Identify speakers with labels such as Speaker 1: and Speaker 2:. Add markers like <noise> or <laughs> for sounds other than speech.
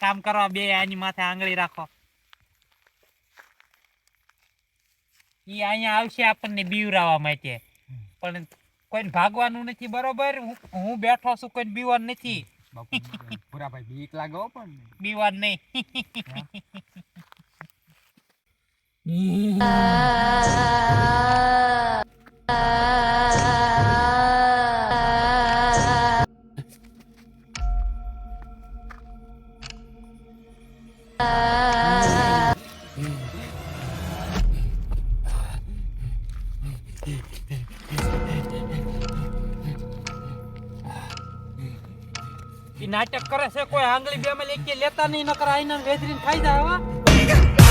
Speaker 1: કામ કરવા બે આની માથે આંગળી રાખો. ઈ અહીંયા આવશે આપણને બીવરાવા માટે. પણ કોઈને ભાગવાનું નથી બરોબર? હું બેઠો છું કોઈને બીવાનું નથી.
Speaker 2: પૂરા ભાઈ બીક લાગો પણ.
Speaker 1: બીવાનું નહીં. <laughs> નાટક કરે છે કોઈ આંગળી બે માં લેતા નહીં નકર આઈને વેદરીને ખાઈ જાય